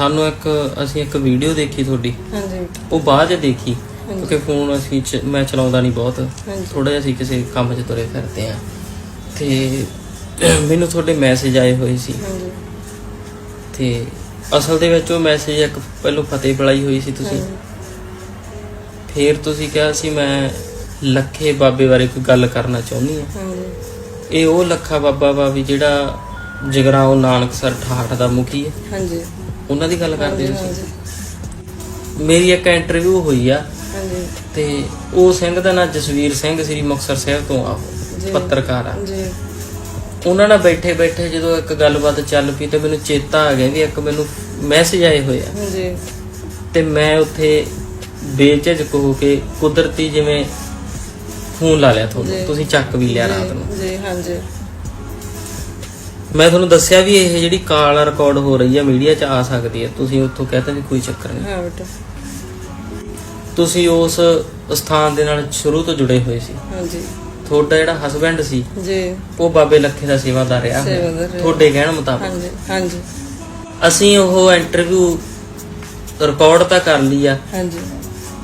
ਸਾਨੂੰ ਇੱਕ ਅਸੀਂ ਇੱਕ ਵੀਡੀਓ ਦੇਖੀ ਤੁਹਾਡੀ। ਹਾਂਜੀ। ਉਹ ਬਾਅਦ ਚ ਦੇਖੀ ਕਿਉਂਕਿ ਫੋਨ ਅਸੀਂ ਚ- ਮੈਂ ਚਲਾਉਂਦਾ ਨਹੀਂ ਬਹੁਤ। ਥੋੜਾ ਜਿਹਾ ਅਸੀਂ ਕਿਸੇ ਕੰਮ 'ਚ ਤੁਰੇ ਫਿਰਦੇ ਆ ਤੇ ਮੈਨੂੰ ਤੁਹਾਡੇ ਮੈਸੇਜ ਆਏ ਹੋਏ ਸੀ। ਹਾਂਜੀ। ਤੇ ਅਸਲ ਦੇ ਵਿੱਚ ਉਹ ਮੈਸੇਜ ਇੱਕ ਪਹਿਲੋਂ ਫਤਿਹ ਬੁਲਾਈ ਹੋਈ ਸੀ ਤੁਸੀਂ। ਫਿਰ ਤੁਸੀਂ ਕਿਹਾ ਸੀ ਮੈਂ ਲੱਖੇ ਬਾਬੇ ਬਾਰੇ ਕੋਈ ਗੱਲ ਕਰਨਾ ਚਾਹੁੰਦੀ ਹਾਂ। ਹਾਂਜੀ। ਇਹ ਉਹ ਲੱਖਾ ਬਾਬਾ ਵਾ ਵੀ ਜਿਹੜਾ ਜਗਰਾਉਂ ਨਾਨਕਸਰ ਠਾਠ ਦਾ ਮੁਖੀ ਹੈ। ਹਾਂਜੀ। ਉਹਨਾਂ ਦੀ ਗੱਲ ਕਰਦੇ ਤੁਸੀਂ? ਮੇਰੀ ਇੱਕ ਇੰਟਰਵਿਊ ਹੋਈ ਆ ਹਾਂਜੀ। ਤੇ ਉਹ ਸਿੰਘ ਦਾ ਨਾਂ ਜਸਵੀਰ ਸਿੰਘ ਸ੍ਰੀ ਮੁਕਤਸਰ ਸਾਹਿਬ ਤੋਂ ਆ। ਪੱਤਰਕਾਰ ਆ। ਜੀ। ਉਹਨਾਂ ਨਾਲ ਬੈਠੇ ਬੈਠੇ ਜਦੋਂ ਇੱਕ ਗੱਲਬਾਤ ਚੱਲ ਪਈ ਤੇ ਮੈਨੂੰ ਚੇਤਾ ਆ ਗਿਆ ਵੀ ਇੱਕ ਮੈਨੂੰ ਮੈਸੇਜ ਆਏ ਹੋਏ ਆ। ਤੇ ਮੈਂ ਉੱਥੇ ਬੇਝਿਜਕ ਹੋ ਕੇ ਕੁਦਰਤੀ ਜਿਵੇਂ ਫੋਨ ਲਾ ਲਿਆ ਤੁਹਾਨੂੰ। ਤੁਸੀਂ ਚੱਕ ਵੀ ਲਿਆ ਰਾਤ ਨੂੰ। ਜੀ ਹਾਂਜੀ। ਮੈਂ ਤੁਹਾਨੂੰ ਦੱਸਿਆ ਵੀ ਇਹ ਜਿਹੜੀ ਕਾਲ ਰਿਕਾਰਡ ਹੋ ਰਹੀ ਹੈ ਮੀਡੀਆ 'ਚ ਆ ਸਕਦੀ ਹੈ ਤੁਸੀਂ ਉੱਥੋਂ ਕਹਤਾ ਵੀ ਕੋਈ ਚੱਕਰ ਨਹੀਂ। ਹਾਂ ਬੇਟਾ। ਤੁਸੀਂ ਉਸ ਸਥਾਨ ਦੇ ਨਾਲ ਸ਼ੁਰੂ ਤੋਂ ਜੁੜੇ ਹੋਏ ਸੀ। ਹਾਂਜੀ। ਤੁਹਾਡਾ ਜਿਹੜਾ ਹਸਬੰਡ ਸੀ ਜੀ। ਉਹ ਬਾਬੇ ਲੱਖੇ ਦਾ ਸੇਵਾਦਾਰ ਰਿਹਾ। ਹੋਇਆ। ਸੇਵਾਦਾਰ ਰਿਹਾ। ਤੁਹਾਡੇ ਕਹਿਣ ਮੁਤਾਬਕ। ਹਾਂਜੀ ਹਾਂਜੀ। ਅਸੀਂ ਉਹ ਇੰਟਰਵਿਊ ਰਿਕਾਰਡ ਤਾਂ ਕਰ ਲਈ ਆ ਹਾਂਜੀ।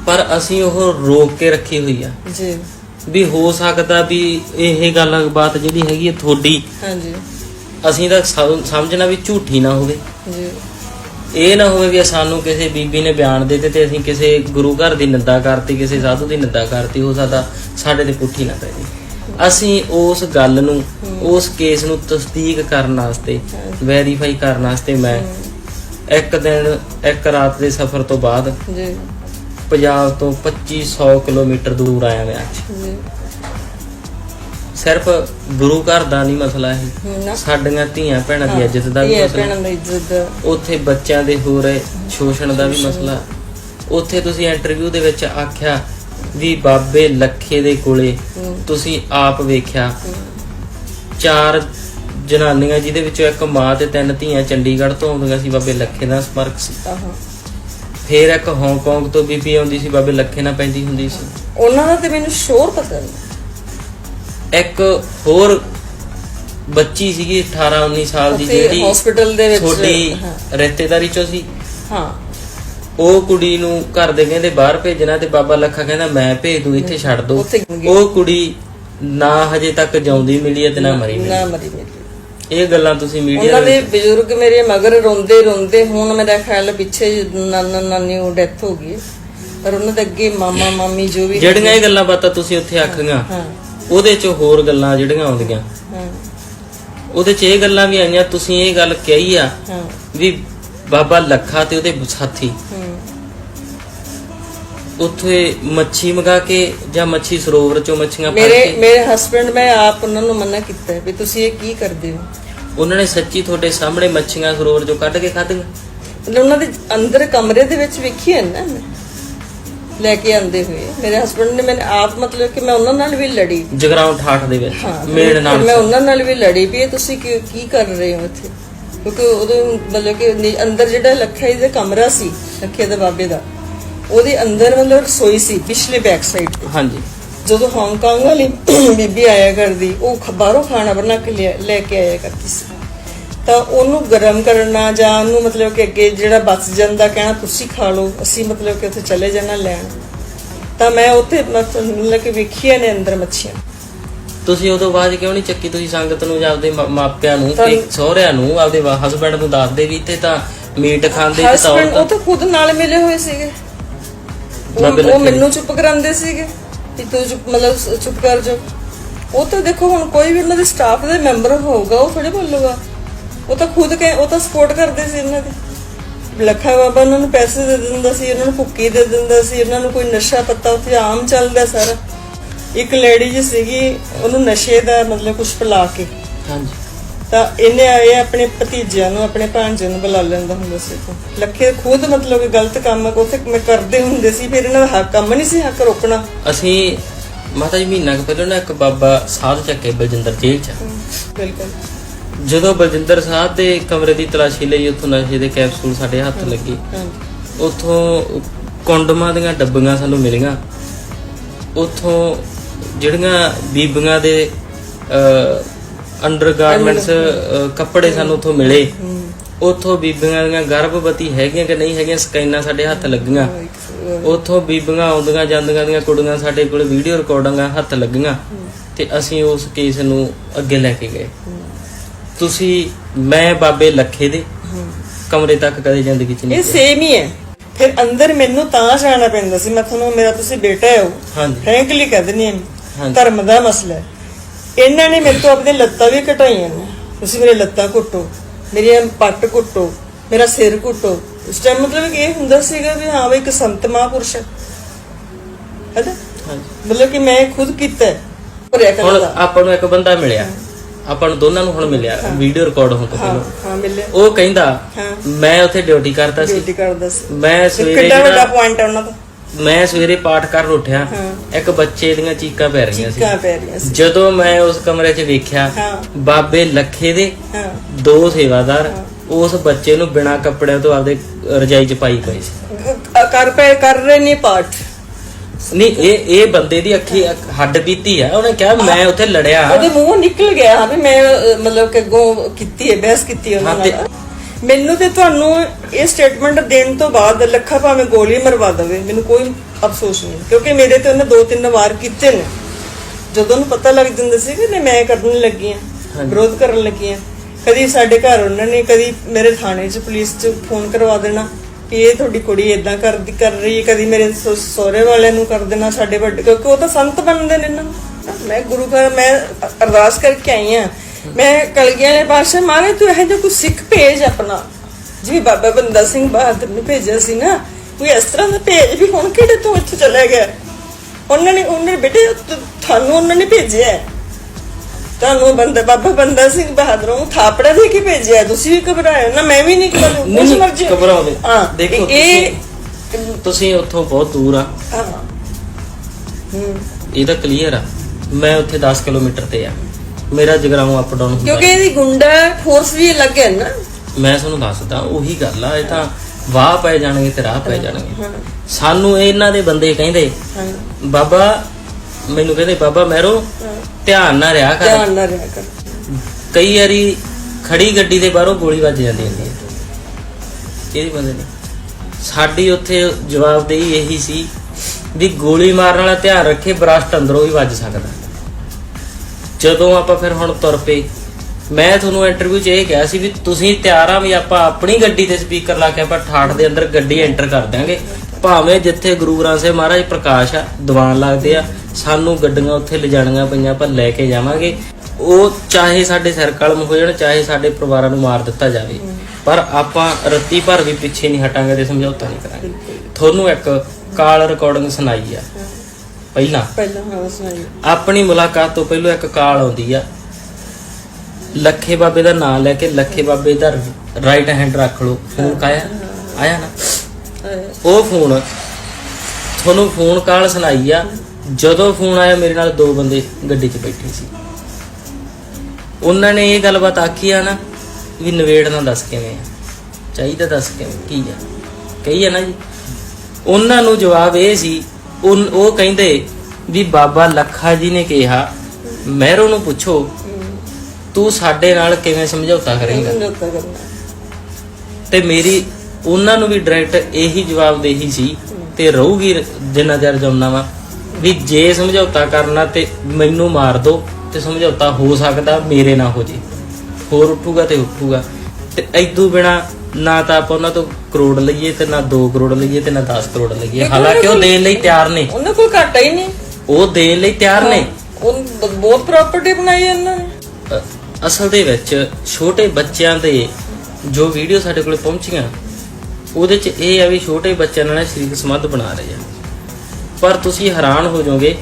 ਪਰ ਅਸੀਂ ਉਹ ਰੋਕ ਕੇ ਰੱਖੀ ਹੋਈ ਆ। ਜੀ। ਵੀ ਹੋ ਸਕਦਾ ਵੀ ਇਹ ਗੱਲ ਬਾਤ ਜਿਹੜੀ ਹੈਗੀ ਹੈ ਤੁਹਾਡੀ। ਹਾਂਜੀ। ਅਸੀਂ ਤਾਂ ਸਮ- ਸਮਝਣਾ ਵੀ ਝੂਠੀ ਨਾ ਹੋਵੇ। ਜੀ। ਇਹ ਨਾ ਹੋਵੇ ਵੀ ਸਾਨੂੰ ਕਿਸੇ ਬੀਬੀ ਨੇ ਬਿਆਨ ਦੇ ਦਿੱਤੇ ਤੇ ਅਸੀਂ ਕਿਸੇ ਗੁਰੂ ਘਰ ਦੀ ਨਿੰਦਾ ਕਰਤੀ ਕਿਸੇ ਸਾਧੂ ਦੀ ਨਿੰਦਾ ਕਰਤੀ ਹੋ ਸਕਦਾ ਸਾਡੇ ਤੇ ਪੁੱਠੀ ਨਾ ਪੈ ਜੇ। ਅਸੀਂ ਉਸ ਗੱਲ ਨੂੰ ਉਸ ਕੇਸ ਨੂੰ ਤਸਦੀਕ ਕਰਨ ਵਾਸਤੇ ਵੈਰੀਫਾਈ ਕਰਨ ਵਾਸਤੇ ਮੈਂ ਇੱਕ ਦਿਨ ਇੱਕ ਰਾਤ ਦੇ ਸਫ਼ਰ ਤੋਂ ਬਾਅਦ ਜੀ। ਪੰਜਾਬ ਤੋਂ 2500 ਕਿਲੋਮੀਟਰ ਦੂਰ ਆਇਆ ਮੈਂ ਅੱਜ। ਜੀ। ਸਿਰਫ ਗੁਰੂ ਘਰ ਦਾ ਨਹੀਂ ਮਸਲਾ ਇਹ। ਸਾਡੀਆਂ ਧੀਆਂ ਭੈਣਾਂ ਦੀ ਇੱਜ਼ਤ ਦਾ ਵੀ ਮਸਲਾ। ਉੱਥੇ ਬੱਚਿਆਂ ਦੇ ਹੋ ਰਹੇ ਸ਼ੋਸ਼ਣ ਦਾ ਵੀ ਮਸਲਾ। ਉੱਥੇ ਤੁਸੀਂ ਇੰਟਰਵਿਊ ਦੇ ਵਿੱਚ ਆਖਿਆ ਵੀ ਬਾਬੇ ਲੱਖੇ ਦੇ ਕੋਲੇ ਤੁਸੀਂ ਆਪ ਵੇਖਿਆ। ਚਾਰ ਜਨਾਨੀਆਂ ਜਿਹਦੇ ਵਿੱਚੋਂ ਇੱਕ ਮਾਂ ਤੇ ਤਿੰਨ ਧੀਆਂ ਚੰਡੀਗੜ੍ਹ ਤੋਂ ਆਉਂਦੀਆਂ ਸੀ ਬਾਬੇ ਲੱਖੇ ਦਾ ਸੰਪਰਕ ਸੀ। ਫੇਰ ਇੱਕ ਹਾਂਗਕਾਂਗ ਤੋਂ ਬੀਬੀ ਆਉਂਦੀ ਸੀ ਬਾਬੇ ਲੱਖੇ ਨਾਲ ਪੈਂਦੀ ਹੁੰਦੀ ਸੀ। ਉਹਨਾਂ ਦਾ ਤੇ ਮੈਨੂੰ ਸ਼ੋਰ ਪਤਾ ਨਹੀਂ ਇੱਕ ਹੋਰ ਬੱਚੀ ਸੀਗੀ 18 19 ਸਾਲ ਦੀ ਜਿਹੜੀ hospital ਦੇ ਵਿੱਚ, ਛੋਟੀ। ਰਿਸ਼ਤੇਦਾਰੀ ਚੋਂ ਸੀ। ਹਾਂ। ਉਹ ਕੁੜੀ ਨੂੰ ਘਰ ਦੇ ਕਹਿੰਦੇ ਬਾਹਰ ਭੇਜਣਾ ਤੇ ਬਾਬਾ ਲੱਖਾ ਕਹਿੰਦਾ ਮੈਂ ਭੇਜ ਦੂੰ ਇੱਥੇ ਛੱਡ ਦੋ। ਉਹ ਕੁੜੀ ਨਾ ਹਜੇ ਤੱਕ ਜਿਉਂਦੀ ਮਿਲੀ ਹੈ ਤੇ ਨਾ ਮਰੀ ਮਿਲੀ। ਨਾ ਮਰੀ ਮੇਰੀ ਇਹ ਗੱਲਾਂ ਤੁਸੀਂ ਮੀਡੀਆ ਉਹਨਾਂ ਦੇ ਬਜ਼ੁਰਗ ਮੇਰੇ ਮਗਰ ਰੋਂਦੇ ਰੋਂਦੇ ਹੁਣ ਮੇਰਾ ਖਿਆਲ ਪਿੱਛੇ ਨਾਨਾ ਨਾਨੀ ਉਹ ਡੈਥ ਹੋ ਗਈ। ਪਰ ਉਹਨਾਂ ਦੇ ਅੱਗੇ ਮਾਮਾ ਮਾਮੀ ਜੋ ਵੀ ਜਿਹੜੀਆਂ ਇਹ ਗੱਲਾਂ ਬਾਤਾਂ ਤੁਸੀਂ ਉੱਥੇ ਆਖੀਆਂ। ਹਾਂ। ਉਹਦੇ ਚ ਹੋਰ ਗੱਲਾਂ ਜਿਹੜੀਆਂ ਆਉਂਦੀਆਂ। ਹਾਂ। ਉਹਦੇ ਚ ਇਹ ਗੱਲਾਂ ਵੀ ਆਈਆਂ ਤੁਸੀਂ ਇਹ ਗੱਲ ਕਹੀ ਆ ਹਾਂ। ਵੀ ਬਾਬਾ ਲੱਖਾ ਤੇ ਉਹਦੇ ਸਾਥੀ। ਉੱਥੇ ਮੱਛੀ ਮਗਾ ਕੇ ਜਾਂ ਮੱਛੀ ਸਰੋਵਰ ਚੋਂ ਮੱਛੀਆਂ ਫੜ ਮੇਰੇ ਕੇ? ਮੇਰੇ ਹਸਬੰਡ ਮੈਂ ਆਪ ਉਹਨਾਂ ਨੂੰ ਮਨਾ ਕੀਤਾ ਵੀ ਤੁਸੀਂ ਇਹ ਕੀ ਕਰਦੇ ਹੋ? ਉਹਨਾਂ ਨੇ ਸੱਚੀ ਤੁਹਾਡੇ ਸਾਹਮਣੇ ਮੱਛੀਆਂ ਸਰੋਵਰ ਚੋਂ ਕੱਢ ਕੇ ਖਾਧੀਆਂ? ਮਤਲਬ ਉਹਨਾਂ ਦੇ ਅੰਦਰ ਕਮਰੇ ਦੇ ਵਿੱਚ ਵੇਖੀ ਹੈ ਨਾ? ਲੈ ਕੇ ਆਂਦੇ ਹੋਏ। ਮੇਰੇ ਹਸਬੰਡ ਨੇ ਮੈਨੂੰ ਆਪ ਮਤਲਬ ਕਿ ਮੈਂ ਉਹਨਾਂ ਨਾਲ ਵੀ ਲੜੀ। ਜਗਰਾਉਂ ਠਾਠ ਦੇ ਵਿੱਚ ਮੇੜ ਨਾਲ ਮੈਂ ਉਹਨਾਂ ਨਾਲ ਵੀ ਲੜੀ ਵੀ ਇਹ ਤੁਸੀਂ ਕੀ ਕੀ ਕਰ ਰਹੇ ਹੋ ਇੱਥੇ? ਕਿਉਂਕਿ ਉਦੋਂ ਮਤਲਬ ਕਿ ਅੰਦਰ ਜਿਹੜਾ ਲੱਖਾ ਜੀ ਦਾ ਕਮਰਾ ਸੀ ਲੱਖੇ ਦੇ ਬਾਬੇ ਦਾ ਉਹਦੇ ਅੰਦਰ ਮਤਲਬ ਰਸੋਈ ਸੀ ਪਿਛਲੇ ਬੈਕ ਸਾਈਡ ਤੇ। ਹਾਂਜੀ। ਜਦੋਂ ਹਾਂਗਕਾਂਗ ਵਾਲੀ ਬੀਬੀ ਆਇਆ ਕਰਦੀ ਉਹ ਬਾਹਰੋਂ ਖਾਣਾ ਬਣਾ ਕੇ ਲੈ ਕੇ ਆਇਆ ਕਰਦੀ ਸੀ। ਤਾਂ ਉਹਨੂੰ ਗਰਮ ਕਰਨਾ ਜਾਂ ਉਹਨੂੰ ਮਤਲਬ ਕਿ ਅੱਗੇ ਜਿਹੜਾ ਬਚ ਜਾਂਦਾ ਕਹਿਣਾ ਤੁਸੀਂ ਖਾ ਲਓ ਅਸੀਂ ਮਤਲਬ ਕਿ ਉੱਥੇ ਚਲੇ ਜਾਣਾ ਲੈਣ। ਤਾਂ ਮੈਂ ਉੱਥੇ ਮਤਲਬ ਕਿ ਵੇਖੀਆਂ ਨੇ ਅੰਦਰ ਮੱਛੀਆਂ। ਤੁਸੀਂ ਉਦੋਂ ਬਾਅਦ ਕਿਉਂ ਨਹੀਂ ਚੱਕੀ ਤੁਸੀਂ ਸੰਗਤ ਨੂੰ ਜਾਂ ਆਪਦੇ ਮਾਪਿਆਂ ਨੂੰ ਤਾਂ- ਸਹੁਰਿਆਂ ਨੂੰ ਆਪਦੇ ਹਸਬੰਡ ਨੂੰ ਦੱਸਦੇ ਵੀ ਇੱਥੇ ਤਾਂ ਮੀਟ ਖਾਂਦੇ ਤੇ ਤੌਰ ਉਹ ਤਾਂ ਖੁਦ ਨਾਲ ਮਿਲੇ ਹੋਏ ਸੀਗੇ। ਉਹ- ਮੈਨੂੰ ਚੁੱਪ ਕਰਾਉਂਦੇ ਸੀਗੇ ਕਿ ਤੂੰ ਮਤਲਬ ਚੁੱਪ ਕਰ ਜਾ। ਉਹ ਤਾਂ ਦੇਖੋ ਹੁਣ ਕੋਈ ਵੀ ਉਹਨਾਂ ਦੇ ਸਟਾਫ ਦੇ ਮੈਂਬਰ ਹੋਊਗਾ ਉਹ ਥੋੜੇ ਬੋਲੂਗਾ। ਉਹ ਤਾਂ ਖੁਦ ਕਹੇ ਉਹ ਤਾਂ ਸਪੋਰਟ ਕਰਦੇ ਸੀ ਇਹਨਾਂ ਦੀ। ਲੱਖਾ ਬਾਬਾ ਉਹਨਾਂ ਨੂੰ ਪੈਸੇ ਦੇ ਦਿੰਦਾ ਸੀ ਉਹਨਾਂ ਨੂੰ ਭੁੱਕੀ ਦੇ ਦਿੰਦਾ ਸੀ ਉਹਨਾਂ ਨੂੰ ਕੋਈ ਨਸ਼ਾ ਪੱਤਾ ਉੱਥੇ ਆਮ ਚੱਲਦਾ ਸਾਰਾ। ਇੱਕ ਲੇਡੀ ਜੀ ਸੀਗੀ ਉਹਨੂੰ ਨਸ਼ੇ ਦਾ ਮਤਲਬ ਕੁਝ ਪਿਲਾ ਕੇ। ਹਾਂਜੀ। ਤਾਂ ਇਹਨੇ ਆਏ ਆਪਣੇ ਭਤੀਜਿਆਂ ਨੂੰ ਆਪਣੇ ਭਾਂਜੇ ਨੂੰ ਬੁਲਾ ਲੈਂਦਾ ਹੁੰਦਾ ਸੀ ਤੋਂ ਲੱਖੇ ਖੁਦ ਮਤਲਬ ਕਿ ਗਲਤ ਕੰਮ ਉਥੇ ਮੈਂ ਕਰਦੇ ਹੁੰਦੇ ਸੀ ਫਿਰ ਇਹਨਾਂ ਦਾ ਹੱਕ ਕੰਮ ਨਹੀਂ ਸੀ ਹੱਕ ਰੋਕਣਾ। ਅਸੀਂ ਮਾਤਾ ਜੀ ਮਹੀਨਾ ਕੁ ਪਹਿਲਾਂ ਨਾ ਇੱਕ ਬਾਬਾ ਸਾਧ ਚੱਕੇ ਬਲਜਿੰਦਰ ਜੇਲ੍ਹ ਚ। ਬਿਲਕੁਲ। ਜਦੋਂ ਬਲਜਿੰਦਰ ਸਾਹਿਬ ਦੇ ਕਮਰੇ ਦੀ ਤਲਾਸ਼ੀ ਲਈ ਉੱਥੋਂ ਨਸ਼ੇ ਦੇ ਕੈਪਸੂਲ ਸਾਡੇ ਹੱਥ ਲੱਗੇ ਉੱਥੋਂ ਕੁੰਡਮਾਂ ਦੀਆਂ ਡੱਬੀਆਂ ਸਾਨੂੰ ਮਿਲੀਆਂ। ਉੱਥੋਂ ਜਿਹੜੀਆਂ ਬੀਬੀਆਂ ਦੇ ਅੰਡਰਗਾਰਮੈਂਟਸ ਕੱਪੜੇ ਸਾਨੂੰ ਉੱਥੋਂ ਮਿਲੇ। ਉਥੋਂ ਬੀਬੀਆਂ ਦੀਆਂ ਗਰਭਵਤੀ ਹੈਗੀਆਂ ਕਿ ਨਹੀਂ ਹੈਗੀਆਂ ਸਕੈਨਾਂ ਸਾਡੇ ਹੱਥ ਲੱਗੀਆਂ। ਉਥੋਂ ਬੀਬੀਆਂ ਆਉਂਦੀਆਂ ਜਾਂਦੀਆਂ ਦੀਆਂ ਕੁੜੀਆਂ ਸਾਡੇ ਕੋਲ ਵੀਡੀਓ ਰਿਕਾਰਡਿੰਗਾਂ ਹੱਥ ਲੱਗੀਆਂ ਤੇ ਅਸੀਂ ਉਸ ਕੇਸ ਨੂੰ ਅੱਗੇ ਲੈ ਕੇ ਗਏ। ਤੁਸੀਂ ਮੈਂ ਬਾਬੇ ਲੱਖੇ ਦੇ ਕਮਰੇ ਤੱਕ ਕਦੇ ਜ਼ਿੰਦਗੀ ਚ ਨਹੀਂ ਇਹ ਸੇਮ ਹੀ ਹੈ। ਫਿਰ ਅੰਦਰ ਮੈਨੂੰ ਤਾਂ ਜਾਣਾ ਪੈਂਦਾ ਸੀ। ਮੈਂ ਤੁਹਾਨੂੰ ਮੇਰਾ ਤੁਸੀਂ ਬੇਟਾ ਹੋ ਹਾਂਜੀ। ਫ੍ਰੈਂਕਲੀ ਕਹਿ ਦਿੰਦੀ ਹਾਂ। ਧਰਮ ਦਾ ਮਸਲਾ ਹੈ। ਇਹਨਾਂ ਨੇ ਮੇਰੇ ਤੋਂ ਆਪਣੀ ਲੱਤਾਂ ਵੀ ਕਟਾਈਆਂ ਨੇ। ਤੁਸੀਂ ਮੇਰੇ ਲੱਤਾਂ ਘੁੱਟੋ ਮੇਰੀਆਂ ਪੱਟ ਘੁੱਟੋ ਮੇਰਾ ਸਿਰ ਘੁੱਟੋ ਉਸ ਟਾਈਮ ਮਤਲਬ ਕਿ ਇਹ ਹੁੰਦਾ ਸੀਗਾ ਵੀ ਹਾਂ ਵੀ ਇੱਕ ਸੰਤ ਮਹਾਂਪੁਰਸ਼ ਹੈ। ਹੈਨਾ ਹਾਂਜੀ। ਮਤਲਬ ਕਿ ਮੈਂ ਖੁਦ ਕੀਤਾ ਕਰਦਾ ਆਪਾਂ ਨੂੰ ਇੱਕ ਬੰਦਾ ਮਿਲਿਆ। ਆਪਾਂ ਨੂੰ ਦੋਨਾਂ ਨੂੰ ਹੁਣ ਮਿਲਿਆ ਵੀਡੀਓ ਰਿਕਾਰਡ ਹੋਣ ਤੋਂ ਹਾਂ ਹਾਂ ਮਿਲਿਆ। ਉਹ ਕਹਿੰਦਾ ਹਾਂ। ਮੈਂ ਉੱਥੇ ਡਿਊਟੀ ਕਰਦਾ ਸੀ। ਡਿਊਟੀ ਕਰਦਾ ਸੀ। ਮੈਂ ਸਵੇਰੇ ਕਿੱਡਾ ਵੱਡਾ ਪੁਆਇੰਟ ਹੈ ਉਹਨਾਂ ਦਾ। ਮੈਂ ਸਵੇਰੇ ਪਾਠ ਕਰਨ ਉੱਠਿਆ ਹਾਂ। ਇੱਕ ਬੱਚੇ ਦੀਆਂ ਚੀਕਾਂ ਪੈ ਰਹੀਆਂ ਸੀ। ਕਾ ਪੈ ਰਹੀਆਂ ਸੀ। ਜਦੋਂ ਮੈਂ ਉਸ ਕਮਰੇ 'ਚ ਵੇਖਿਆ ਹਾਂ। ਬਾਬੇ ਲੱਖੇ ਦੇ ਹਾਂ। ਦੋ ਸੇਵਾਦਾਰ ਉਸ ਬੱਚੇ ਨੂੰ ਬਿਨਾਂ ਕੱਪੜਿਆਂ ਤੋਂ ਆਪਦੇ ਰਜਾਈ 'ਚ ਪਾਈ ਪਈ ਸੀ। ਕ- ਕਰ ਪਏ ਕਰ ਰਹੇ ਨੇ ਪਾਠ। ਨਹੀਂ ਇਹ ਇਹ ਬੰਦੇ ਦੀ ਅੱਖੀ ਅੱਖ- ਹੱਡ ਬੀਤੀ ਆ। ਉਹਨੇ ਕਿਹਾ ਮੈਂ ਉੱਥੇ ਲੜਿਆ। ਉਹਦੇ ਮੂੰਹੋਂ ਨਿਕਲ ਗਿਆ ਹਾਂ ਵੀ ਮੈਂ ਅਹ, ਮਤਲਬ ਕਿ ਅੱਗੋਂ ਕੀਤੀ ਹੈ ਬਹਿਸ ਕੀਤੀ ਹੈ ਉਹਨਾਂ ਹਾਂ ਤੇ- ਨਾਲ। ਮੈਨੂੰ ਤੇ ਤੁਹਾਨੂੰ ਇਹ ਸਟੇਟਮੈਂਟ ਦੇਣ ਤੋਂ ਬਾਅਦ ਲੱਖਾ ਭਾਵੇਂ ਗੋਲੀ ਮਰਵਾ ਦੇਵੇ ਮੈਨੂੰ ਕੋਈ ਅਫਸੋਸ ਨਹੀਂ। ਕਿਉਂਕਿ ਮੇਰੇ ਤੇ ਉਹਨੇ ਦੋ ਤਿੰਨ ਵਾਰ ਕੀਤੇ ਨੇ। ਜਦੋਂ ਉਹਨੂੰ ਪਤਾ ਲੱਗ ਜਾਂਦਾ ਸੀ ਕਿ ਨਹੀਂ ਮੈਂ ਕਰਨ ਲੱਗੀ ਆ ਵਿਰੋਧ ਕਰਨ ਲੱਗੀ ਆ ਕਦੀ ਸਾਡੇ ਘਰ ਉਹਨਾਂ ਨੇ ਕਦੀ ਮੇਰੇ ਥਾਣੇ 'ਚ ਪੁਲਿਸ 'ਚ ਫੋਨ ਕਰਵਾ ਦੇਣਾ। ਕਿ ਇਹ ਤੁਹਾਡੀ ਕੁੜੀ ਇਦਾਂ ਕਰਦੀ ਕਰ ਰਹੀ ਹੈ, ਕਦੀ ਮੇਰੇ ਸੋਹਰੇ ਸਹੁਰੇ ਵਾਲਿਆਂ ਨੂੰ ਕਰ ਦੇਣਾ ਸਾਡੇ ਵੱਡੇ ਕਿਉਂਕਿ ਉਹ ਤਾਂ ਸੰਤ ਬਣਦੇ ਨੇ ਨਾ। ਮੈਂ ਗੁਰੂ ਘਰ ਮੈਂ ਅਰਦਾਸ ਕਰਕੇ ਆਈ ਆ ਮੈਂ ਕਲਗੀਆਂ ਨੇ ਪਾਸ਼ਾ ਮਾਰੇ, ਤੂੰ ਇਹ ਜੋ ਕੋਈ ਸਿੱਖ ਭੇਜ ਆਪਣਾ। ਜਿਵੇਂ ਬਾਬਾ ਬੰਦਾ ਸਿੰਘ ਬਹਾਦਰ ਨੇ ਭੇਜਿਆ ਸੀ ਨਾ, ਕੋਈ ਇਸ ਤਰ੍ਹਾਂ ਦਾ ਭੇਜ ਵੀ ਹੁਣ ਕਿਹੜੇ ਤੋਂ ਇੱਥੇ ਚਲਾ ਗਿਆ? ਉਹਨਾਂ ਨੇ ਉਹਨਾਂ ਨੇ, ਬੇਟੇ ਤੁਹਾਨੂੰ ਉਹਨਾਂ ਨੇ ਭੇਜਿਆ ਤੁਹਾਨੂੰ ਬੰਦਾ ਬਾਬਾ ਬੰਦਾ ਸਿੰਘ ਬਹਾਦਰ ਨੂੰ ਥਾਪੜਾ ਦੇ ਕੇ ਭੇਜਿਆ। ਤੁਸੀਂ ਵੀ ਘਬਰਾਏ ਨਾ ਮੈਂ ਵੀ ਨਹੀਂ ਨਹੀਂ, ਉਸ ਮਰਜ਼ੀ ਘਬਰਾਉਂਦੇ। ਹਾਂ ਦੇਖੋ, ਇਹ ਤੁਸੀਂ ਉੱਥੋਂ ਬਹੁਤ ਦੂਰ ਆ। ਹਾਂ। ਇਹ ਤਾਂ ਕਲੀਅਰ ਆ। ਮੈਂ ਉੱਥੇ 10 ਕਿਲੋਮੀਟਰ ਤੇ ਆ। ਮੇਰਾ ਜਗਰਾਉਂ ਅਪ ਡਾਊਨ ਹੁੰਦਾ ਕਿਉਂਕਿ ਇਹਦੀ ਗੁੰਡਾ ਫੋਰਸ ਵੀ ਅਲੱਗ ਹੈ ਨਾ। ਮੈਂ ਤੁਹਾਨੂੰ ਦੱਸਦਾ ਉਹੀ ਗੱਲ ਆ। ਇਹ ਤਾਂ ਵਾਹ ਪੈ ਜਾਣਗੇ ਤੇ ਰਾਹ ਪੈ ਜਾਣਗੇ। ਸਾਨੂੰ ਇਹਨਾਂ ਦੇ ਬੰਦੇ ਕਹਿੰਦੇ ਹਾਂ। ਬਾਬਾ ਮੈਨੂੰ ਕਹਿੰਦੇ ਬਾਬਾ ਮੈਰੋ ਧਿਆਨ ਨਾਲ ਰਿਹਾ ਕਰ। ਧਿਆਨ ਨਾਲ ਰਿਹਾ ਕਰ। ਕਈ ਵਾਰੀ ਖੜੀ ਗੱਡੀ ਦੇ ਬਾਹਰੋਂ ਗੋਲੀ ਵੱਜ ਜਾਂਦੀ ਹੁੰਦੀ ਹੈ। ਇਹਦੇ ਬੰਦੇ ਨੇ। ਸਾਡੀ ਉੱਥੇ ਜਵਾਬਦੇਹੀ ਇਹੀ ਸੀ ਵੀ ਗੋਲੀ ਮਾਰਨ ਵਾਲਾ ਧਿਆਨ ਰੱਖੇ ਬਰਸਟ ਅੰਦਰੋਂ ਵੀ ਵੱਜ ਸਕਦਾ। ਜਦੋਂ ਆਪਾਂ ਫਿਰ ਹੁਣ ਤੁਰ ਪਏ ਮੈਂ ਤੁਹਾਨੂੰ ਇੰਟਰਵਿਊ 'ਚ ਇਹ ਕਿਹਾ ਸੀ ਵੀ ਤੁਸੀਂ ਤਿਆਰ ਆ ਵੀ ਆਪਾਂ ਆਪਣੀ ਗੱਡੀ ਤੇ ਸਪੀਕਰ ਲਾ ਕੇ ਆਪਾਂ ਠਾਠ ਦੇ ਅੰਦਰ ਗੱਡੀ ਐਂਟਰ ਕਰ ਦਿਆਂਗੇ। ਭਾਵੇਂ ਜਿੱਥੇ ਗੁਰੂ ਗ੍ਰੰਥ ਸਾਹਿਬ ਮਹਾਰਾਜ ਪ੍ਰਕਾਸ਼ ਆ ਦੀਵਾਨ ਲੱਗਦੇ ਆ ਸਾਨੂੰ ਗੱਡੀਆਂ ਉੱਥੇ ਲਿਜਾਣੀਆਂ ਪਈਆਂ ਆਪਾਂ ਲੈ ਕੇ ਜਾਵਾਂਗੇ। ਉਹ ਚਾਹੇ ਸਾਡੇ ਸਿਰ ਕਲਮ ਹੋ ਜਾਣ ਚਾਹੇ ਸਾਡੇ ਪਰਿਵਾਰਾਂ ਨੂੰ ਮਾਰ ਦਿੱਤਾ ਜਾਵੇ। ਪਰ ਆਪਾਂ ਰੱਤੀ ਭਰ ਵੀ ਪਿੱਛੇ ਨਹੀਂ ਹਟਾਂਗੇ ਤੇ ਸਮਝੌਤਾ ਨਹੀਂ ਕਰਾਂਗੇ। ਤੁਹਾਨੂੰ ਇੱਕ ਕਾਲ ਰਿਕਾਰਡਿੰਗ ਸੁਣਾਈ ਆ। ਪਹਿਲਾਂ। ਪਹਿਲਾਂ ਹਾਂ ਸੁਣਾਈ। ਆਪਣੀ ਮੁਲਾਕਾਤ ਤੋਂ ਪਹਿਲਾਂ ਇੱਕ ਕਾਲ ਆਉਂਦੀ ਆ। ਲੱਖੇ ਬਾਬੇ ਦਾ ਨਾਮ ਲੈ ਕੇ ਲੱਖੇ ਬਾਬੇ ਦਾ ਰਾਈਟ ਹੈਂਡ ਰੱਖ ਲਓ। ਫੋਨ ਕਾਇਆ? ਆਇਆ ਨਾ? ਉਹ ਫੋਨ। ਤੁਹਾਨੂੰ ਫੋਨ ਕਾਲ ਸੁਣਾਈ ਆ। ਜਦੋਂ ਫੋਨ ਆਇਆ ਮੇਰੇ ਨਾਲ ਦੋ ਬੰਦੇ ਗੱਡੀ 'ਚ ਬੈਠੇ ਸੀ। ਉਹਨਾਂ ਨੇ ਇਹ ਗੱਲਬਾਤ ਆਖੀ ਆ ਨਾ ਵੀ ਨਵੇੜ ਨਾ ਦੱਸ ਕਿਵੇਂ ਆ। ਚਾਹੀਦਾ ਦੱਸ ਕਿਵੇਂ ਕੀ ਆ। ਕਹੀ ਆ ਨਾ ਜੀ। ਉਹਨਾਂ ਨੂੰ ਜਵਾਬ ਇਹ ਸੀ ਉਹ ਕਹਿੰਦੇ ਵੀ ਬਾਬਾ ਲੱਖਾ ਜੀ ਨੇ ਕਿਹਾ ਮਹਿਰੋ ਨੂੰ ਪੁੱਛੋ ਤੂੰ ਸਾਡੇ ਨਾਲ ਕਿਵੇਂ ਸਮਝੌਤਾ ਕਰੇਂਗਾ? ਤੇ ਮੇਰੀ ਉਹਨਾਂ ਨੂੰ ਵੀ ਡਾਇਰੈਕਟ ਇਹੀ ਜਵਾਬ ਦੇਹੀ ਸੀ ਤੇ ਰਹੂਗੀ ਜਿੰਨਾ ਚਿਰ ਜਾਉਣਾ ਵਾ। ਵੀ ਜੇ ਸਮਝੌਤਾ ਕਰਨਾ ਤੇ ਮੈਨੂੰ ਮਾਰ ਦੋ ਤੇ ਸਮਝੌਤਾ ਹੋ ਸਕਦਾ ਮੇਰੇ ਨਾਲ ਹੋ ਜੇ। ਹੋਰ ਉੱਠੂਗਾ ਤੇ ਉੱਠੂਗਾ। ਤੇ ਐਦੂ ਬਿਨਾ ਨਾ ਤਾਂ ਆਪਾਂ ਉਹਨਾਂ ਤੋਂ ਕਰੋੜ ਲਈਏ ਤੇ ਨਾ 2 ਕਰੋੜ ਲਈਏ ਤੇ ਨਾ 10 ਕਰੋੜ ਲਈਏ। ਹਾਲਾਂਕਿ ਉਹ ਦੇਣ ਲਈ ਤਿਆਰ ਨੇ। ਉਹਨਾਂ ਕੋਲ ਘਾਟਾ ਹੀ ਨਹੀਂ। ਉਹ ਦੇਣ ਲਈ ਤਿਆਰ ਨੇ। ਉਹ ਬਹੁਤ ਪ੍ਰਾਪਰਟੀ ਬਣਾਈ ਇਹਨਾਂ ਨੇ। ਅਸਲ ਦੇ ਵਿੱਚ ਛੋਟੇ ਬੱਚਿਆਂ ਦੇ ਜੋ ਵੀਡੀਓ ਸਾਡੇ ਕੋਲੇ ਪਹੁੰਚੀਆਂ ਉਹਦੇ ਚ ਇਹ ਆ ਵੀ ਛੋਟੇ ਬੱਚਿਆਂ ਨਾਲ ਸਰੀਰਕ ਸੰਬੰਧ ਬਣਾ ਰਹੇ ਆ। ਪਰ ਤੁਸੀਂ ਹੈਰਾਨ ਹੋ ਜਾਓਗੇ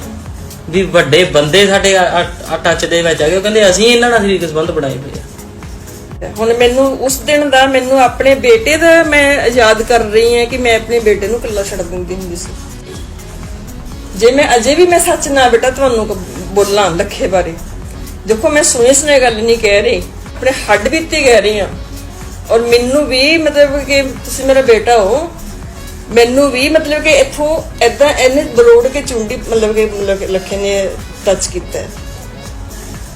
ਵੀ ਵੱਡੇ ਬੰਦੇ ਸਾਡੇ ਟੱਚ ਦੇ ਵਿੱਚ ਆ ਗਏ। ਉਹ ਕਹਿੰਦੇ ਅਸੀਂ ਇਹਨਾਂ ਨਾਲ ਸਰੀਰਕ ਸੰਬੰਧ ਬਣਾਏ ਹੋਏ ਆ। ਹੁਣ ਮੈਨੂੰ ਉਸ ਦਿਨ ਦਾ ਮੈਨੂੰ ਆਪਣੇ ਬੇਟੇ ਦਾ ਮੈਂ ਯਾਦ ਕਰ ਰਹੀ ਹਾਂ ਕਿ ਮੈਂ ਆਪਣੇ ਬੇਟੇ ਨੂੰ ਇਕੱਲਾ ਛੱਡ ਦਿੰਦੀ ਹੁੰਦੀ ਸੀ। ਜੇ ਮੈਂ ਅਜੇ ਵੀ ਮੈਂ ਸੱਚ ਨਾ ਬੇਟਾ, ਤੁਹਾਨੂੰ ਬੋਲਾਂ ਲੱਖੇ ਬਾਰੇ। ਦੇਖੋ, ਮੈਂ ਸੁਣੀ ਸੁਣੇ ਗੱਲ ਨਹੀਂ ਕਹਿ ਰਹੀ, ਆਪਣੇ ਹੱਡ ਬੀਤੀ ਕਹਿ ਰਹੀ ਹਾਂ। ਔਰ ਮੈਨੂੰ ਵੀ ਮਤਲਬ ਕਿ ਤੁਸੀਂ ਮੇਰਾ ਬੇਟਾ ਹੋ ਮੈਨੂੰ ਵੀ ਮਤਲਬ ਕਿ ਇੱਥੋਂ ਐਦਾਂ ਇਹਨੇ ਬਰੋੜ ਕੇ ਚੁੰਡੀ ਮਤਲਬ ਕਿ ਲੱਖੇ ਨੇ ਟੱਚ ਕੀਤਾ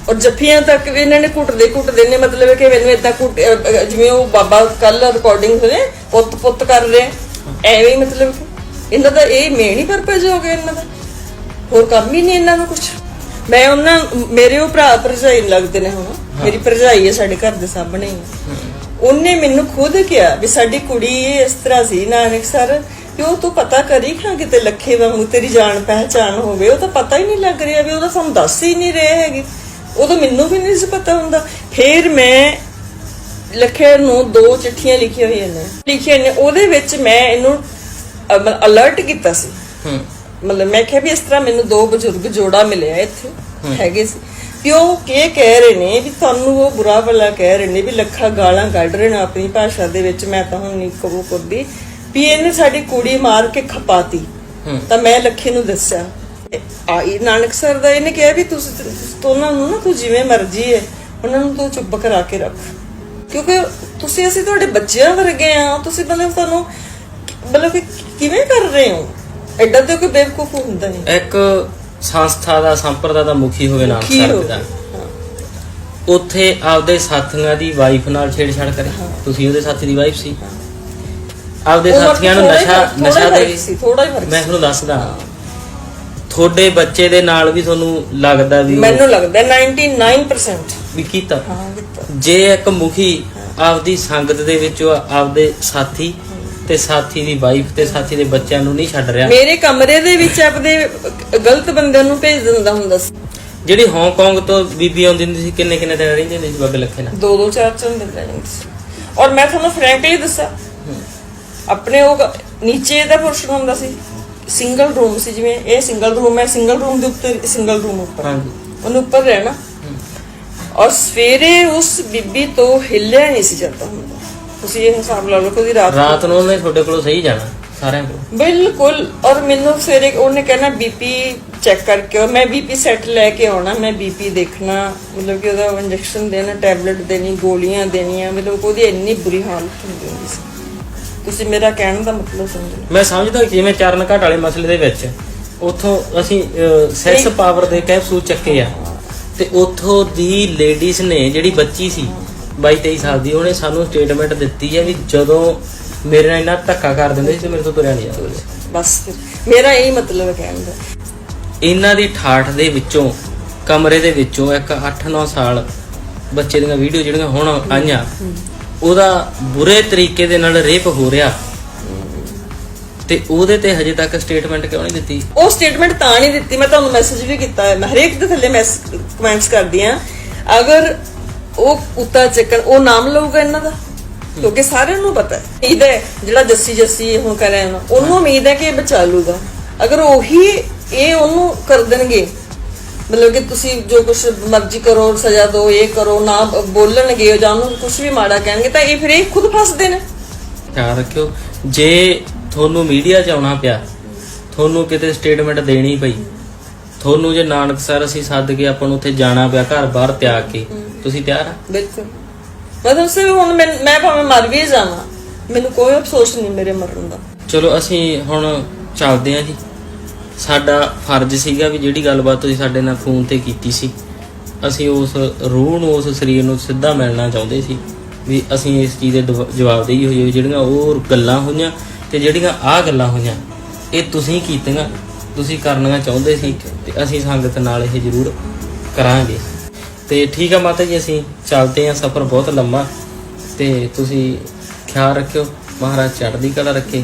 ਔਰ ਜੱਫੀਆਂ ਤੱਕ ਵੀ ਇਹਨਾਂ ਨੇ ਘੁੱਟਦੇ ਘੁੱਟਦੇ ਨੇ, ਮਤਲਬ ਕਿ ਮੈਨੂੰ ਇਦਾਂ ਘੁੱਟ ਜਿਵੇਂ ਉਹ ਬਾਬਾ ਕੱਲ ਰਿਕਾਰਡਿੰਗ ਹੋਏ ਪੁੱਤ ਪੁੱਤ ਕਰ ਰਹੇ ਐਵੇਂ ਮਤਲਬ ਇਹਨਾਂ ਦਾ ਇਹ ਮੇਨ ਹੀ ਪਰਪਸ ਹੋ ਗਿਆ ਇਹਨਾਂ ਦਾ। ਹੋਰ ਕੰਮ ਹੀ ਨਹੀਂ ਇਹਨਾਂ ਨੂੰ ਕੁਝ ਮੈਂ ਉਹਨਾਂ, ਮੇਰੇ ਉਹ ਭਰਾ ਭਰਜਾਈ ਲੱਗਦੇ ਨੇ ਹੁਣ। ਮੇਰੀ ਭਰਜਾਈ ਹੈ ਸਾਡੇ ਘਰ ਦੇ ਸਾਹਮਣੇ ਹੀ। ਉਹਨੇ ਮੈਨੂੰ ਖੁਦ ਕਿਹਾ ਵੀ ਸਾਡੀ ਕੁੜੀ ਇਸ ਤਰ੍ਹਾਂ ਸੀ ਨਾਨਕ ਸਰ ਕਿ ਉਹ ਤੂੰ ਪਤਾ ਕਰੀ ਖਾਂ ਕਿਤੇ ਲੱਖੇ ਵਾਂਗੂ ਤੇਰੀ ਜਾਣ ਪਹਿਚਾਣ ਹੋਵੇ। ਉਹ ਤਾਂ ਪਤਾ ਹੀ ਨਹੀਂ ਲੱਗ ਰਿਹਾ ਵੀ ਉਹਦਾ ਸਾਨੂੰ ਦੱਸ ਹੀ ਨਹੀਂ ਰਿਹਾ ਹੈਗੀ। ਉਦੋਂ ਮੈਨੂੰ ਵੀ ਨਹੀਂ ਸੀ ਪਤਾ ਹੁੰਦਾ। ਫਿਰ ਮੈਂ ਲੱਖੇ ਨੂੰ ਦੋ ਚਿੱਠੀਆਂ ਲਿਖੀਆਂ ਹੋਈਆਂ ਨੇ। ਲਿਖੀਆਂ ਨੇ ਉਹਦੇ ਵਿੱਚ ਮੈਂ ਇਹਨੂੰ ਅਲਰਟ ਕੀਤਾ ਸੀ। ਮਤਲਬ ਮੈਂ ਕਿਹਾ ਵੀ ਇਸ ਤਰ੍ਹਾਂ ਮੈਨੂੰ ਦੋ ਬਜ਼ੁਰਗ ਜੋੜਾ ਮਿਲਿਆ ਇੱਥੇ ਹੈਗੇ ਸੀ। ਉਹ ਕੀ ਕਹਿ ਰਹੇ ਨੇ ਵੀ ਤੁਹਾਨੂੰ ਉਹ ਬੁਰਾ ਭਲਾ ਕਹਿ ਰਹੇ ਨੇ ਵੀ ਲੱਖਾਂ ਗਾਲਾਂ ਕੱਢ ਰਹੇ ਨੇ ਆਪਣੀ ਭਾਸ਼ਾ ਦੇ ਵਿੱਚ ਮੈਂ ਤਾਂ ਹੁਣ ਨਹੀਂ ਕਹੂ ਕੁੱਦੀ ਵੀ ਇਹਨੇ ਸਾਡੀ ਕੁੜੀ ਮਾਰ ਕੇ ਖਪਾਤੀ। ਤਾਂ ਮੈਂ ਲੱਖੇ ਨੂੰ ਦੱਸਿਆ। ਆਈ ਨਾਨਕ ਸਰ ਦਾ ਇਹਨੇ ਕਿਹਾ ਵੀ ਤੁਸੀਂ ਉਹਨਾਂ ਨੂੰ ਨਾ ਤੂੰ ਜਿਵੇਂ ਮਰਜ਼ੀ ਹੈ ਉਹਨਾਂ ਨੂੰ ਤੂੰ ਚੁੱਪ ਕਰਾ ਕੇ ਰੱਖ। ਕਿਉਂਕਿ ਤੁਸੀਂ ਅਸੀਂ ਤੁਹਾਡੇ ਬੱਚਿਆਂ ਵਰਗੇ ਆ ਤੁਸੀਂ ਮਤਲਬ ਤੁਹਾਨੂੰ ਮਤਲਬ ਕਿ ਕਿਵੇਂ ਕਰ ਰਹੇ ਹੋ? ਐਡਾ ਤੇ ਕੋਈ ਬੇਵਕੂਫ ਹੁੰਦਾ ਨਹੀਂ। ਇੱਕ ਸੰਸਥਾ ਦਾ ਸੰਪਰਦਾ ਦਾ ਮੁਖੀ ਹੋਵੇ ਨਾਮ ਦਾ। ਹਾਂ। ਉੱਥੇ ਆਪਦੇ ਸਾਥੀਆਂ ਦੀ ਵਾਈਫ ਨਾਲ ਛੇੜਛਾੜ ਕਰੇ। ਤੁਸੀਂ ਉਹਦੇ ਸਾਥੀ ਦੀ ਵਾਈਫ ਸੀ। ਆਪਦੇ ਸਾਥੀਆਂ ਨੂੰ ਨਸ਼ਾ ਨਸ਼ਾ ਦੇ ਸੀ ਥੋੜਾ ਹੀ ਫ਼ਰਕ ਮੈਂ ਤੁਹਾਨੂੰ ਦੱਸਦਾ। ਤੁਹਾਡੇ ਬੱਚੇ ਦੇ ਨਾਲ ਵੀ ਤੁਹਾਨੂੰ ਲੱਗਦਾ ਵੀ ਉਹ- ਮੈਨੂੰ ਲੱਗਦਾ 99% ਵੀ ਕੀਤਾ। ਹਾਂ ਕੀਤਾ। ਜੇ ਇੱਕ ਮੁਖੀ ਆਪਦੀ ਸੰਗਤ ਦੇ ਵਿੱਚ ਆਪਦੇ ਸਾਥੀ ਤੇ ਸਾਥੀ ਦੀ ਵਾਈਫ ਤੇ ਸਾਥੀ ਦੇ ਬੱਚਿਆਂ ਨੂੰ ਨਹੀਂ ਛੱਡ ਰਿਹਾ। ਮੇਰੇ ਕਮਰੇ ਦੇ ਵਿੱਚ ਆਪਦੇ ਗਲਤ ਬੰਦਿਆਂ ਨੂੰ ਭੇਜ ਦਿੰਦਾ ਹੁੰਦਾ ਸੀ। ਜਿਹੜੀ ਹਾਂਗਕਾਂਗ ਤੋਂ ਬੀਬੀ ਆਉਂਦੀ ਹੁੰਦੀ ਸੀ ਕਿੰਨੇ ਕਿੰਨੇ ਦਿਨ ਰਹਿੰਦੀ ਹੁੰਦੀ ਸੀ ਬੱਗ ਲੱਖੇ ਨਾਲ? ਦੋ ਦੋ ਚਾਰ ਚਾਰ ਦਿਨ ਰਹਿੰਦੇ ਸੀ। ਔਰ ਮੈਂ ਤੁਹਾਨੂੰ ਫਰੈਂਕਲੀ ਦੱਸਾਂ ਆਪਣੇ ਉਹ ਨੀਚੇ ਦਾ ਪੋਰਸ਼ਨ ਹੁੰਦਾ ਸੀ ਸਿੰਗਲ ਰੂਮ ਸੀ ਜਿਵੇਂ ਇਹ ਸਿੰਗਲ ਰੂਮ ਹੈ ਸਿੰਗਲ ਰੂਮ ਦੇ ਉੱਤੇ ਸਿੰਗਲ ਰੂਮ ਉੱਪਰ। ਹਾਂਜੀ। ਉਹਨੂੰ ਉੱਪਰ ਰਹਿਣਾ। ਔਰ ਸਵੇਰੇ ਉਸ ਬੀਬੀ ਤੋਂ ਹਿੱਲਿਆ ਨਹੀਂ ਸੀ ਜਾਂਦਾ ਹੁੰਦਾ। ਤੁਸੀਂ ਇਹ ਹਿਸਾਬ ਲਾ ਲਓ ਕਿ ਉਹਦੀ ਰਾਤ ਰਾਤ ਨੂੰ ਉਹਨੇ ਤੁਹਾਡੇ ਕੋਲੋਂ ਸਹੀ ਜਾਣਾ ਸਾਰਿਆਂ ਕੋਲ। ਬਿਲਕੁਲ ਔਰ ਮੈਨੂੰ ਸਵੇਰੇ ਉਹਨੇ ਕਹਿਣਾ ਬੀਪੀ ਚੈੱਕ ਕਰਕੇ। ਮੈਂ ਬੀਪੀ ਸੈੱਟ ਲੈ ਕੇ ਆਉਣਾ ਮੈਂ ਬੀਪੀ ਦੇਖਣਾ। ਮਤਲਬ ਕਿ ਉਹਦਾ ਇੰਜੈਕਸ਼ਨ ਦੇਣਾ ਟੈਬਲੇਟ ਦੇਣੀ ਗੋਲੀਆਂ ਦੇਣੀਆਂ। ਮਤਲਬ ਉਹਦੀ ਇੰਨੀ ਬੁਰੀ ਹਾਲਤ ਹੁੰਦੀ ਹੁੰਦੀ ਸੀ। ਤੁਸੀਂ ਮੇਰਾ ਕਹਿਣ ਦਾ ਮਤਲਬ ਸਮਝੋ। ਮੈਂ ਸਮਝਦਾ ਕਿ ਜਿਵੇਂ ਚਰਨ ਘਾਟ ਵਾਲੇ ਮਸਲੇ ਦੇ ਵਿੱਚ ਉੱਥੋਂ ਅਸੀਂ ਸੈਕਸ ਪਾਵਰ ਦੇ ਕੈਪਸੂਲ ਚੱਕੇ ਆ। ਤੇ ਉੱਥੋਂ ਦੀ ਲੇਡੀਜ਼ ਨੇ ਜਿਹੜੀ ਬੱਚੀ ਸੀ 22 23 ਸਾਲ ਦੀ ਉਹਨੇ ਸਾਨੂੰ ਸਟੇਟਮੈਂਟ ਦਿੱਤੀ ਹੈ ਵੀ ਜਦੋਂ ਮੇਰੇ ਨਾਲ ਇੰਨਾ ਧੱਕਾ ਕਰ ਦਿੰਦੇ ਸੀ ਤੇ ਮੇਰੇ ਤੋਂ ਤੁਰਿਆ ਨਹੀਂ ਜਾਂਦਾ ਸੀ। ਬਸ ਫਿਰ। ਮੇਰਾ ਇਹੀ ਮਤਲਬ ਹੈ ਕਹਿਣ ਦਾ ਇਹਨਾਂ ਦੀ ਠਾਠ ਦੇ ਵਿੱਚੋਂ ਕਮਰੇ ਦੇ ਵਿੱਚੋਂ ਇੱਕ 8-9 ਸਾਲ ਬੱਚੇ ਦੀਆਂ ਵੀਡੀਓ ਜਿਹੜੀਆਂ ਹੁਣ ਆਈਆਂ ਉਹਦਾ ਬੁਰੇ ਤਰੀਕੇ ਦੇ ਨਾਲ ਰੇਪ ਹੋ ਰਿਹਾ। ਤੇ ਉਹਦੇ ਤੇ ਹਜੇ ਤੱਕ ਸਟੇਟਮੈਂਟ ਕਿਉਂ ਨਹੀਂ ਦਿੱਤੀ? ਉਹ ਸਟੇਟਮੈਂਟ ਤਾਂ ਨਹੀਂ ਦਿੱਤੀ ਮੈਂ ਤੁਹਾਨੂੰ ਮੈਸੇਜ ਵੀ ਕੀਤਾ ਹੈ। ਮੈਂ ਹਰੇਕ ਦੇ ਥੱਲੇ ਮੈਂ ਕਮੈਂਟਸ ਕਰਦੀ ਆ ਅਗਰ ਉਹ ਉੱਤਾ ਚੱਕਣ ਉਹ ਨਾਮ ਲਊਗਾ ਇਹਨਾਂ ਦਾ? ਕਿਉਂਕਿ ਸਾਰਿਆਂ ਨੂੰ ਪਤਾ ਹੈ। ਉਮੀਦ ਹੈ ਜਿਹੜਾ ਜੱਸੀ ਜੱਸੀ ਹੁਣ ਕਰ ਰਿਹਾ ਨਾ ਉਹਨੂੰ ਉਮੀਦ ਹੈ ਕਿ ਇਹ ਬਚਾ ਲੂਗਾ ਅਗਰ ਉਹੀ ਇਹ ਉਹਨੂੰ ਕਰ ਦੇਣਗੇ ਮਤਲਬ ਕਿ ਤੁਸੀਂ ਜੋ ਕੁਝ ਮਰਜ਼ੀ ਕਰੋ ਸਜ਼ਾ ਦਿਓ ਇਹ ਕਰੋ ਨਾ ਬੋਲਣਗੇ ਜਾਂ ਉਹਨੂੰ ਕੁਝ ਵੀ ਮਾੜਾ ਕਹਿਣਗੇ ਤਾਂ ਇਹ ਫਿਰ ਇਹ ਖੁਦ ਫਸਦੇ ਨੇ। ਖਿਆਲ ਰੱਖਿਓ ਜੇ ਤੁਹਾਨੂੰ ਮੀਡੀਆ 'ਚ ਆਉਣਾ ਪਿਆ ਤੁਹਾਨੂੰ ਕਿਤੇ ਸਟੇਟਮੈਂਟ ਦੇਣੀ ਪਈ ਤੁਹਾਨੂੰ ਜੇ ਨਾਨਕ ਸਰ ਅਸੀਂ ਸੱਦ ਕੇ ਆਪਾਂ ਨੂੰ ਉੱਥੇ ਜਾਣਾ ਪਿਆ ਘਰ ਬਾਹਰ ਤਿਆਗ ਕੇ ਤੁਸੀਂ ਤਿਆਰ ਆ? ਬਿਲਕੁਲ। ਮਤਲਬ ਸੇ ਹੁਣ ਮੈਂ ਮੈਂ ਭਾਵੇਂ ਮਰ ਵੀ ਜਾਵਾਂ ਮੈਨੂੰ ਕੋਈ ਅਫਸੋਸ ਨਹੀਂ ਮੇਰੇ ਮਰਨ ਦਾ। ਚਲੋ ਅਸੀਂ ਹੁਣ ਚੱਲਦੇ ਹਾਂ ਜੀ। ਸਾਡਾ ਫਰਜ਼ ਸੀਗਾ ਵੀ ਜਿਹੜੀ ਗੱਲਬਾਤ ਤੁਸੀਂ ਸਾਡੇ ਨਾਲ ਫੋਨ ਤੇ ਕੀਤੀ ਸੀ ਅਸੀਂ ਉਸ ਰੂਹ ਨੂੰ ਉਸ ਸਰੀਰ ਨੂੰ ਸਿੱਧਾ ਮਿਲਣਾ ਚਾਹੁੰਦੇ ਸੀ ਵੀ ਅਸੀਂ ਇਸ ਚੀਜ਼ ਦੇ ਦਵ- ਜਵਾਬਦੇਹੀ ਹੋਈ ਹੋਈ ਜਿਹੜੀਆਂ ਉਹ ਗੱਲਾਂ ਹੋਈਆਂ ਤੇ ਜਿਹੜੀਆਂ ਆਹ ਗੱਲਾਂ ਹੋਈਆਂ ਇਹ ਤੁਸੀਂ ਕੀਤੀਆਂ। ਤੁਸੀਂ ਕਰਨੀਆਂ ਚਾਹੁੰਦੇ ਸੀ ਤੇ ਅਸੀਂ ਸੰਗਤ ਨਾਲ ਇਹ ਜ਼ਰੂਰ ਕਰਾਂਗੇ। ਤੇ ਠੀਕ ਆ ਮਾਤਾ ਜੀ, ਅਸੀਂ ਚੱਲਦੇ ਹਾਂ, ਸਫ਼ਰ ਬਹੁਤ ਲੰਮਾ। ਤੇ ਤੁਸੀਂ ਖਿਆਲ ਰੱਖਿਓ, ਮਹਾਰਾਜ ਚੜ੍ਹਦੀ ਕਲਾ ਰੱਖੇ।